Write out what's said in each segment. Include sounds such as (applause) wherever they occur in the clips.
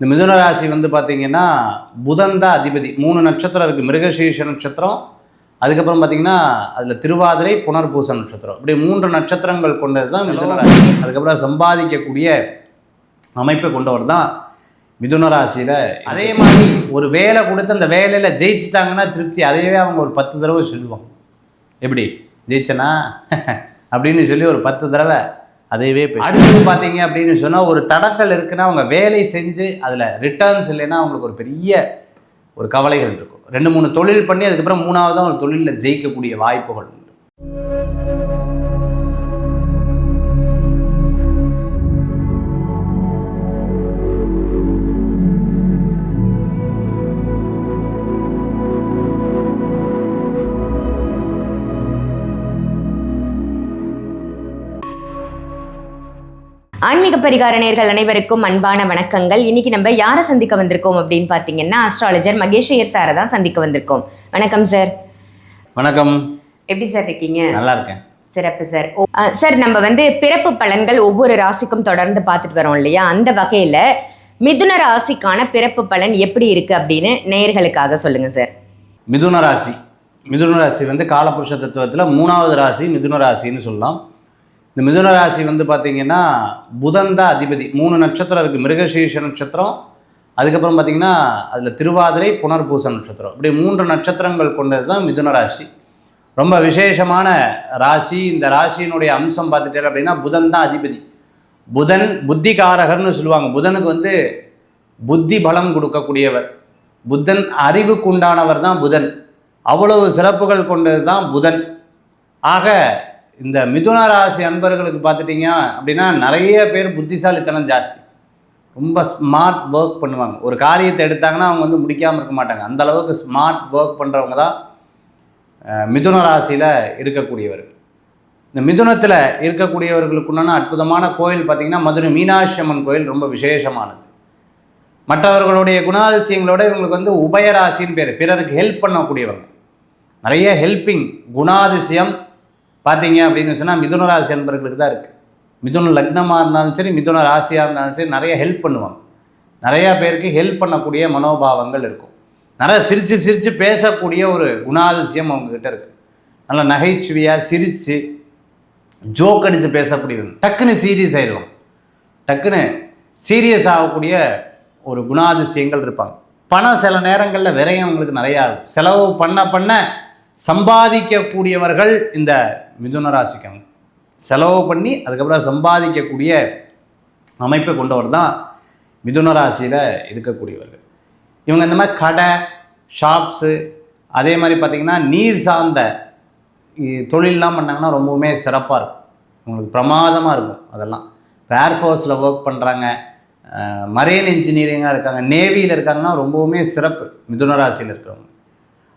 இந்த மிதுன ராசி வந்து பார்த்தீங்கன்னா புதன் தான் அதிபதி. மூணு நட்சத்திரம் இருக்குது மிருகசீஷ நட்சத்திரம் அதுக்கப்புறம் பார்த்தீங்கன்னா அதில் திருவாதிரை புனர்பூச நட்சத்திரம். இப்படி மூன்று நட்சத்திரங்கள் கொண்டது தான் மிதுன ராசி. அதுக்கப்புறம் சம்பாதிக்கக்கூடிய அமைப்பை கொண்டவர் தான் மிதுன ராசியில் அதே மாதிரி ஒரு வேலை கொடுத்து அந்த வேலையில் ஜெயிச்சிட்டாங்கன்னா திருப்தி. அதையவே அவங்க ஒரு பத்து தடவை சொல்லுவாங்க. எப்படி? ஜெயிச்சனா? (laughs) அப்படின்னு சொல்லி ஒரு பத்து தடவை அதையவே அடுத்தது பார்த்தீங்க அப்படின்னு சொன்னால் ஒரு தடங்கள் இருக்குன்னா அவங்க வேலை செஞ்சு அதில் ரிட்டர்ன்ஸ் இல்லைன்னா அவங்களுக்கு ஒரு பெரிய ஒரு கவலைகள் இருக்கும். ரெண்டு மூணு தொழில் பண்ணி அதுக்கப்புறம் மூணாவதாக ஒரு தொழிலில் ஜெயிக்கக்கூடிய வாய்ப்புகள் ஆன்மீக பரிகார நேர்கள் அனைவருக்கும் அன்பான வணக்கங்கள். இன்னைக்கு நம்ம யாரை சந்திக்க வந்திருக்கோம் அப்படின்னு பார்த்தீங்கன்னா அஸ்ட்ராலஜர் மகேஷ்வர் சாரை தான் சந்திக்க வந்திருக்கோம். வணக்கம் சார் வணக்கம். எப்படி சார் இருக்கீங்க? நல்லா இருக்கேன். சிறப்பு சார் சார் நம்ம வந்து பிறப்பு பலன்கள் ஒவ்வொரு ராசிக்கும் தொடர்ந்து பார்த்துட்டு வரோம் இல்லையா? அந்த வகையில் மிதுன ராசிக்கான பிறப்பு பலன் எப்படி இருக்கு அப்படின்னு நேயர்களுக்காக சொல்லுங்க சார் மிதுன ராசி. மிதுன ராசி வந்து காலபுருஷ தத்துவத்தில் மூணாவது ராசி மிதுன ராசின்னு சொல்லலாம். இந்த மிதுன ராசி வந்து பார்த்தீங்கன்னா புதன் தான் அதிபதி. மூணு நட்சத்திரம் இருக்குது மிருகசீஷ நட்சத்திரம். அதுக்கப்புறம் பார்த்தீங்கன்னா அதில் திருவாதிரை புனர்பூச நட்சத்திரம். இப்படி மூன்று நட்சத்திரங்கள் கொண்டது தான் மிதுன ராசி. ரொம்ப விசேஷமான ராசி. இந்த ராசியினுடைய அம்சம் பார்த்துட்டேன் அப்படின்னா புதன் தான் அதிபதி. புதன் புத்திகாரகர்னு சொல்லுவாங்க. புதனுக்கு வந்து புத்தி பலம் கொடுக்கக்கூடியவர். புத்தன் அறிவுக்குண்டானவர் தான் புதன். அவ்வளவு சிறப்புகள் கொண்டது தான் புதன். ஆக இந்த மிதுன ராசி அன்பர்களுக்கு பார்த்துட்டிங்க அப்படின்னா நிறைய பேர் புத்திசாலித்தனம் ஜாஸ்தி. ரொம்ப ஸ்மார்ட் ஒர்க் பண்ணுவாங்க. ஒரு காரியத்தை எடுத்தாங்கன்னா அவங்க வந்து முடிக்காமல் இருக்க மாட்டாங்க. அந்த அளவுக்கு ஸ்மார்ட் ஒர்க் பண்ணுறவங்க தான் மிதுன ராசியில் இருக்கக்கூடியவர்கள் இந்த மிதுனத்தில் இருக்கக்கூடியவர்களுக்குண்டான அற்புதமான கோயில் பார்த்திங்கன்னா மதுரை மீனாட்சி அம்மன் கோயில் ரொம்ப விசேஷமானது. மற்றவர்களுடைய குணாதிசயங்களோட இவங்களுக்கு வந்து உபயராசின்னு பேர். பிறருக்கு ஹெல்ப் பண்ணக்கூடியவங்க. நிறைய ஹெல்ப்பிங் குணாதிசயம் பார்த்தீங்க அப்படின்னு சொன்னால் மிதுன ராசி அன்பர்களுக்கு தான் இருக்குது மிதுன லக்னமாக இருந்தாலும் சரி மிதுன ராசியாக இருந்தாலும் சரி நிறைய ஹெல்ப் பண்ணுவாங்க. நிறையா பேருக்கு ஹெல்ப் பண்ணக்கூடிய மனோபாவங்கள் இருக்கும். நிறைய சிரித்து சிரித்து பேசக்கூடிய ஒரு குணாதிசயம் அவங்கக்கிட்ட இருக்குது நல்லா நகைச்சுவையாக சிரித்து ஜோக் அடித்து பேசக்கூடியவங்க. டக்குன்னு சீரியஸ் ஆயிடுவாங்க. டக்குன்னு சீரியஸ் ஆகக்கூடிய ஒரு குணாதிசயங்கள் இருப்பாங்க. பணம் சில நேரங்களில் விரையும் அவங்களுக்கு நிறையா இருக்கும் செலவு பண்ண பண்ண சம்பாதிக்கக்கூடியவர்கள் இந்த மிதுன ராசிக்காங்க செலவு பண்ணி அதுக்கப்புறம் சம்பாதிக்கக்கூடிய அமைப்பை கொண்டவர் தான் மிதுன ராசியில் இருக்கக்கூடியவர்கள். இவங்க இந்த மாதிரி கடை ஷாப்ஸு அதே மாதிரி பார்த்திங்கன்னா நீர் சார்ந்த தொழிலெலாம் பண்ணாங்கன்னா ரொம்பவுமே சிறப்பாக இருக்கும். இவங்களுக்கு பிரமாதமாக இருக்கும் அதெல்லாம். இப்போ ஏர்ஃபோர்ஸில் ஒர்க் பண்ணுறாங்க மரேன் இன்ஜினியரிங்காக இருக்காங்க. நேவியில் இருக்காங்கன்னா ரொம்பவுமே சிறப்பு மிதுன ராசியில் இருக்கிறவங்க.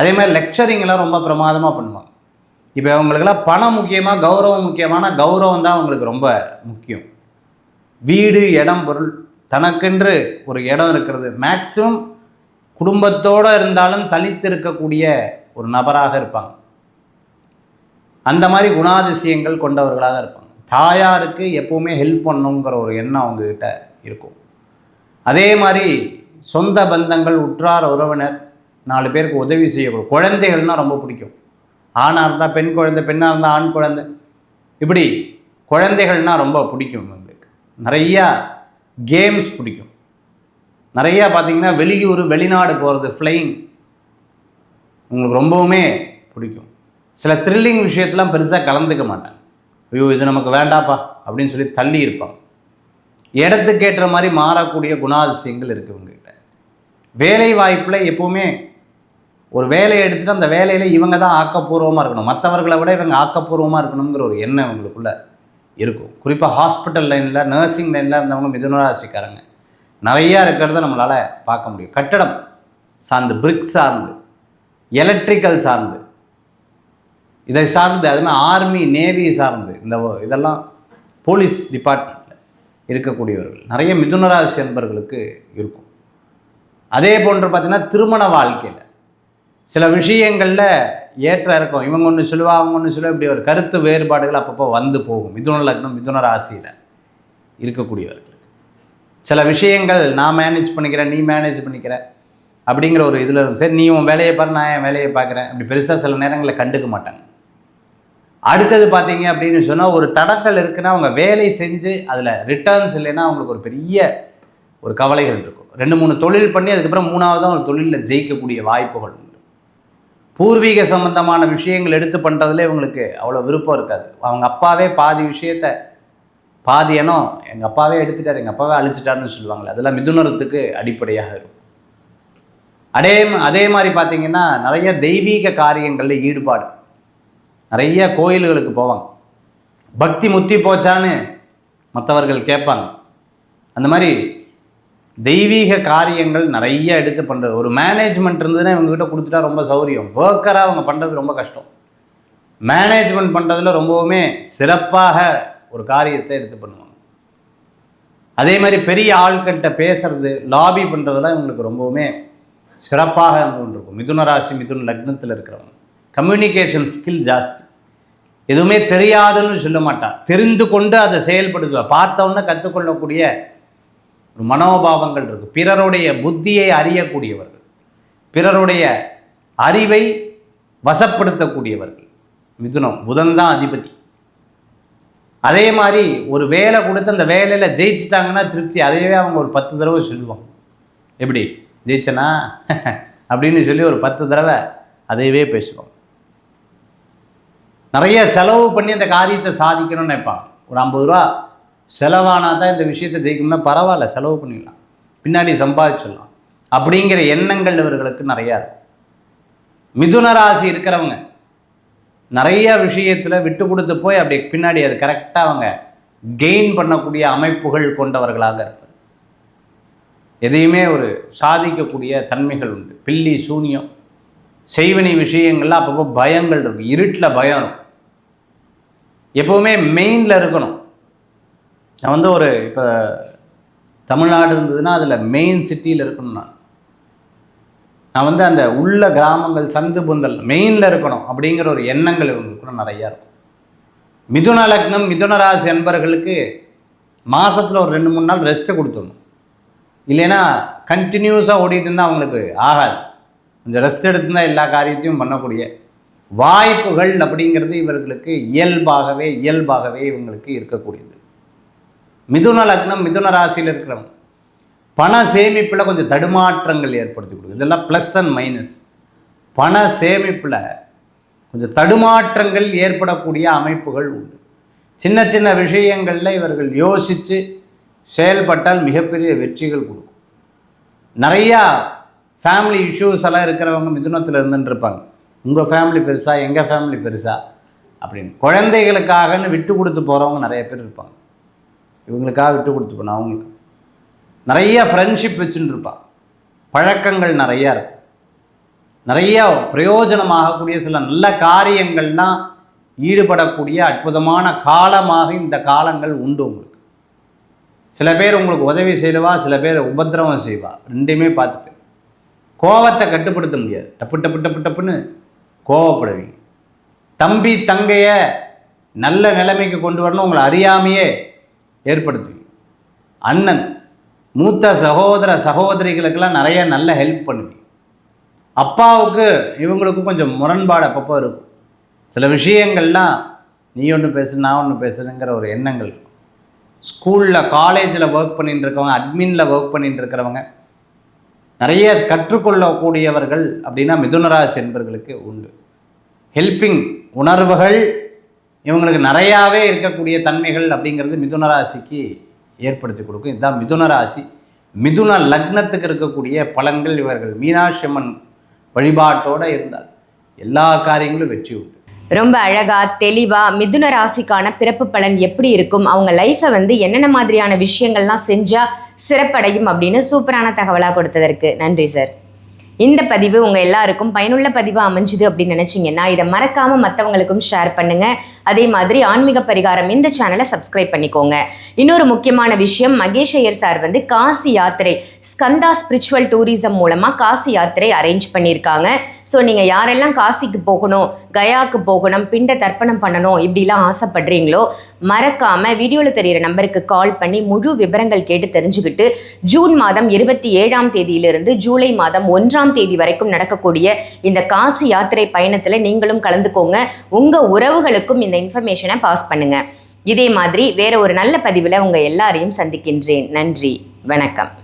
அதே மாதிரி லெக்சரிங்லாம் ரொம்ப பிரமாதமாக பண்ணுவாங்க. இப்போ அவங்களுக்கெல்லாம் பணம் முக்கியமாக கௌரவம் முக்கியமான கௌரவம் தான் அவங்களுக்கு ரொம்ப முக்கியம். வீடு இடம் பொருள் தனக்கென்று ஒரு இடம் இருக்கிறது. மேக்ஸிமம் குடும்பத்தோடு இருந்தாலும் தனித்து இருக்கக்கூடிய ஒரு நபராக இருப்பாங்க. அந்த மாதிரி குணாதிசயங்கள் கொண்டவர்களாக இருப்பாங்க. தாயாருக்கு எப்பவுமே ஹெல்ப் பண்ணுங்கிற ஒரு எண்ணம் அவங்கக்கிட்ட இருக்கும். அதே மாதிரி சொந்த பந்தங்கள் உற்றார் உறவினர் நாலு பேருக்கு உதவி செய்யக்கூடும் குழந்தைகள்னால் ரொம்ப பிடிக்கும். ஆணாக இருந்தால் பெண் குழந்தை பெண்ணாக இருந்தால் ஆண் குழந்தை. இப்படி குழந்தைகள்னால் ரொம்ப பிடிக்கும் எங்களுக்கு நிறையா கேம்ஸ் பிடிக்கும். நிறையா பார்த்தீங்கன்னா வெளியூர் வெளிநாடு போகிறது ஃப்ளைங் உங்களுக்கு ரொம்பவுமே பிடிக்கும். சில த்ரில்லிங் விஷயத்தெலாம் பெருசாக கலந்துக்க மாட்டேன் ஐயோ இது நமக்கு வேண்டாப்பா அப்படின்னு சொல்லி தள்ளி இருப்பான் இடத்துக்கு ஏற்ற மாதிரி மாறக்கூடிய குணாதிசயங்கள் இருக்குது உங்ககிட்ட வேலை வாய்ப்பில் எப்போவுமே ஒரு வேலையை எடுத்துகிட்டு அந்த வேலையில் இவங்க தான் ஆக்கப்பூர்வமாக இருக்கணும். மற்றவர்களை விட இவங்க ஆக்கப்பூர்வமாக இருக்கணுங்கிற ஒரு எண்ணம் இவங்களுக்குள்ள இருக்கும். குறிப்பாக ஹாஸ்பிட்டல் லைனில் நர்சிங் லைனில் இருந்தவங்க மிதுனராசிக்காரங்க. நிறையா இருக்கிறத நம்மளால் பார்க்க முடியும். கட்டடம் சார்ந்து பிரிக் சார்ந்து எலக்ட்ரிக்கல் சார்ந்து. இதை சார்ந்து அதுமாதிரி ஆர்மி நேவி சார்ந்து இந்த இதெல்லாம் போலீஸ் டிபார்ட்மெண்ட்டில் இருக்கக்கூடியவர்கள். நிறைய மிதுனராசி என்பர்களுக்கு இருக்கும். அதே போன்று பார்த்திங்கன்னா திருமண வாழ்க்கையில் சில விஷயங்களில் ஏற்ற இருக்கும் இவங்க ஒன்று சொல்லுவா அவங்க ஒன்று சொல்லுவா இப்படி ஒரு கருத்து வேறுபாடுகள் அப்பப்போ வந்து போகும். மிதுன லக்னம் மிதுன ராசியில் இருக்கக்கூடியவர்களுக்கு சில விஷயங்கள் நான் மேனேஜ் பண்ணிக்கிறேன் நீ மேனேஜ் பண்ணிக்கிற அப்படிங்கிற ஒரு இதில் இருக்கும் சரி நீ உன் வேலையை பாரு நான் என் வேலையை பார்க்குறேன். அப்படி பெருசாக சில நேரங்களில் கண்டுக்க மாட்டாங்க. அடுத்தது பார்த்தீங்க அப்படின்னு சொன்னால் ஒரு தடங்கள் இருக்குன்னா அவங்க வேலை செஞ்சு அதில் ரிட்டர்ன்ஸ் இல்லைன்னா அவங்களுக்கு ஒரு பெரிய ஒரு கவலைகள் இருக்கும். ரெண்டு மூணு தொழில் பண்ணி அதுக்கப்புறம் மூணாவதாக ஒரு தொழிலில் ஜெயிக்கக்கூடிய வாய்ப்புகள் பூர்வீக சம்பந்தமான விஷயங்கள் எடுத்து பண்ணுறதுல இவங்களுக்கு அவ்வளோ விருப்பம் இருக்காது. அவங்க அப்பாவே பாதி விஷயத்த பாதி இனம் எங்கள் அப்பாவே எடுத்துட்டார் எங்கள் அப்பாவே அழிச்சிட்டாருன்னு சொல்லுவாங்களே அதெல்லாம் மிதுனரத்துக்கு அடிப்படையாக இருக்கும். அதே அதே மாதிரி பார்த்தீங்கன்னா நிறைய தெய்வீக காரியங்களில் ஈடுபாடு. நிறைய கோயில்களுக்கு போவாங்க. பக்தி முத்தி போச்சான்னு மற்றவர்கள் கேட்பாங்க. அந்த மாதிரி தெய்வீக காரியங்கள் நிறைய எடுத்து பண்ணுறது ஒரு மேனேஜ்மெண்ட் இருந்ததுன்னா இவங்ககிட்ட கொடுத்துட்டா ரொம்ப சௌரியம். ஒர்க்கராக அவங்க பண்ணுறது ரொம்ப கஷ்டம். மேனேஜ்மெண்ட் பண்ணுறதுல ரொம்பவுமே சிறப்பாக ஒரு காரியத்தை எடுத்து பண்ணுவாங்க. அதே மாதிரி பெரிய ஆட்கள்கிட்ட பேசுறது லாபி பண்ணுறதுலாம் இவங்களுக்கு ரொம்பவுமே சிறப்பாக இருக்கும் மிதுன ராசி மிதுன லக்னத்தில் இருக்கிறவங்க. கம்யூனிகேஷன் ஸ்கில் ஜாஸ்தி. எதுவுமே தெரியாதுன்னு சொல்ல மாட்டான். தெரிந்து கொண்டு அதை செயல்படுத்துவா. பார்த்தோன்னே கற்றுக்கொள்ளக்கூடிய மனோபாவங்கள் இருக்கு. பிறருடைய புத்தியை அறியக்கூடியவர்கள். பிறருடைய அறிவை வசப்படுத்தக்கூடியவர்கள். மிதுனம் புதன் தான் அதிபதி. அதே மாதிரி ஒரு வேலை கொடுத்து அந்த வேலையில் ஜெயிச்சிட்டாங்கன்னா திருப்தி. அதையவே அவங்க ஒரு பத்து தடவை சொல்லுவாங்க. எப்படி? ஜெயிச்சனா? (laughs) அப்படின்னு சொல்லி ஒரு பத்து தடவை அதையவே பேசுவாங்க. நிறைய செலவு பண்ணி அந்த காரியத்தை சாதிக்கணும்னு நினைப்பாங்க. ஒரு ஐம்பது ரூபா செலவானா தான் இந்த விஷயத்தை ஜெயிக்கணும்னா பரவாயில்ல செலவு பண்ணிடலாம். பின்னாடி சம்பாதிச்சிடலாம். அப்படிங்கிற எண்ணங்கள் இவர்களுக்கு நிறையா இருக்கும் மிதுன ராசி இருக்கிறவங்க நிறைய விஷயத்தில் விட்டு கொடுத்து போய் அப்படி பின்னாடி அது கரெக்டாக அவங்க கெயின் பண்ணக்கூடிய அமைப்புகள் கொண்டவர்களாக இருப்பார் எதையுமே ஒரு சாதிக்கக்கூடிய தன்மைகள் உண்டு. பில்லி சூனியம் செய்வினை விஷயங்கள்லாம் அப்பப்போ பயங்கள் இருக்கும். இருட்டில் பயம் இருக்கும். எப்போவுமே மெயினில் இருக்கணும். நான் வந்து ஒரு இப்போ தமிழ்நாடு இருந்ததுன்னா அதில் மெயின் சிட்டியில் இருக்கணும் நான். நான் வந்து அந்த உள்ள கிராமங்கள் சந்து புந்தல் மெயினில் இருக்கணும் அப்படிங்கிற ஒரு எண்ணங்கள் இவங்களுக்கு கூட நிறையா இருக்கும். மிதுன லக்னம் மிதுன ராசி என்பர்களுக்கு மாதத்தில் ஒரு ரெண்டு மூணு நாள் ரெஸ்ட்டு கொடுத்துடணும். இல்லைன்னா கண்டினியூஸாக ஓடிட்டு இருந்தால் அவங்களுக்கு ஆகாது. கொஞ்சம் ரெஸ்ட் எடுத்துருந்தா எல்லா காரியத்தையும் பண்ணக்கூடிய வாய்ப்புகள் அப்படிங்கிறது இவர்களுக்கு இயல்பாகவே இயல்பாகவே இவங்களுக்கு இருக்கக்கூடியது. மிதுன லக்னம் மிதுன ராசியில் இருக்கிறவங்க பண சேமிப்பில் கொஞ்சம் தடுமாற்றங்கள் ஏற்படுத்தி கொடுக்கும் இதெல்லாம் ப்ளஸ் அண்ட் மைனஸ் பண சேமிப்பில் கொஞ்சம் தடுமாற்றங்கள் ஏற்படக்கூடிய அமைப்புகள் உண்டு. சின்ன சின்ன விஷயங்களில் இவர்கள் யோசித்து செயல்பட்டால் மிகப்பெரிய வெற்றிகள் கொடுக்கும். நிறையா ஃபேமிலி இஷ்யூஸ் எல்லாம் இருக்கிறவங்க மிதுனத்தில் இருந்துட்டுருப்பாங்க. உங்கள் ஃபேமிலி பெருசா எங்கள் ஃபேமிலி பெருசா அப்படின்னு. குழந்தைகளுக்காகன்னு விட்டு கொடுத்து போகிறவங்க நிறைய பேர் இருப்பாங்க. இவங்களுக்காக விட்டு கொடுத்து போகணும் அவங்களுக்கு. நிறைய ஃப்ரெண்ட்ஷிப் வச்சுன்னு இருப்பான். பழக்கங்கள் நிறையா இருக்கும். நிறைய பிரயோஜனமாகக்கூடிய சில நல்ல காரியங்கள்லாம் ஈடுபடக்கூடிய அற்புதமான காலமாக இந்த காலங்கள் உண்டு உங்களுக்கு. சில பேர் உங்களுக்கு உதவி செய்வா சில பேர் உபத்திரவம் செய்வா. ரெண்டையுமே பார்த்துப்பேன். கோவத்தை கட்டுப்படுத்த முடியாது. டப்பு டப்பு டப்பு டப்புன்னு கோவப்படுவீங்க. தம்பி தங்கைய நல்ல நிலைமைக்கு கொண்டு வரணும் உங்களை அறியாமையே ஏற்படுத்தி அண்ணன் மூத்த சகோதர சகோதரிகளுக்கெல்லாம் நிறைய நல்ல ஹெல்ப் பண்ணுவி. அப்பாவுக்கு இவங்களுக்கும் கொஞ்சம் முரண்பாடு அப்பப்போ இருக்கும். சில விஷயங்கள்லாம் நீ ஒன்று பேசு நான் ஒன்று பேசுனுங்கிற ஒரு எண்ணங்கள் இருக்கும். ஸ்கூலில் காலேஜில் ஒர்க் பண்ணிட்டு இருக்கவங்க அட்மினில் ஒர்க் பண்ணிட்டு இருக்கிறவங்க நிறைய கற்றுக்கொள்ளக்கூடியவர்கள் அப்படின்னா மிதுனராசி என்பவர்களுக்கு உண்டு. ஹெல்பிங் உணர்வுகள் இவங்களுக்கு நிறையாவே இருக்கக்கூடிய தன்மைகள் அப்படிங்கிறது மிதுன ராசிக்கு ஏற்படுத்தி கொடுக்கும். இதுதான் மிதுன ராசி. மிதுன லக்னத்துக்கு இருக்கக்கூடிய பலன்கள் இவர்கள் மீனாட்சி அம்மன் வழிபாட்டோடு இருந்தால் எல்லா காரியங்களும் வெற்றி உண்டு. ரொம்ப அழகா தெளிவா மிதுன ராசிக்கான பிறப்பு பலன் எப்படி இருக்கும்? அவங்க லைஃப்பை வந்து என்னென்ன மாதிரியான விஷயங்கள்லாம் செஞ்சா சிறப்படையும் அப்படின்னு சூப்பரான தகவலாக கொடுத்ததற்கு நன்றி சார் இந்த பதிவு உங்கள் எல்லாருக்கும் பயனுள்ள பதிவாக அமைஞ்சுது அப்படின்னு நினச்சிங்கன்னா இதை மறக்காமல் மற்றவங்களுக்கும் ஷேர் பண்ணுங்கள் அதே மாதிரி ஆன்மீக பரிகாரம் இந்த சேனலை சப்ஸ்கிரைப் பண்ணிக்கோங்க. இன்னொரு முக்கியமான விஷயம் மகேஷ் ஐயர் சார் வந்து காசி யாத்திரை ஸ்கந்தா ஸ்பிரிச்சுவல் டூரிசம் மூலமாக காசி யாத்திரை அரேஞ்ச் பண்ணியிருக்காங்க. ஸோ நீங்கள் யாரெல்லாம் காசிக்கு போகணும் கயாவுக்கு போகணும் பிண்ட தர்ப்பணம் பண்ணணும் இப்படிலாம் ஆசைப்படுறீங்களோ மறக்காமல் வீடியோவில் தெரியிற நம்பருக்கு கால் பண்ணி முழு விவரங்கள் கேட்டு தெரிஞ்சுக்கிட்டு ஜூன் மாதம் இருபத்தி ஏழாம் தேதியிலிருந்து ஜூலை மாதம் ஒன்றாம் தேதி வரைக்கும் நடக்கக்கூடிய இந்த காசி யாத்திரை பயணத்தில் நீங்களும் கலந்துக்கோங்க. உங்கள் உறவுகளுக்கும் இந்த இன்ஃபர்மேஷனை பாஸ் பண்ணுங்க. இதே மாதிரி வேற ஒரு நல்ல பதிவில் உங்கள் எல்லாரையும் சந்திக்கின்றேன். நன்றி. வணக்கம்.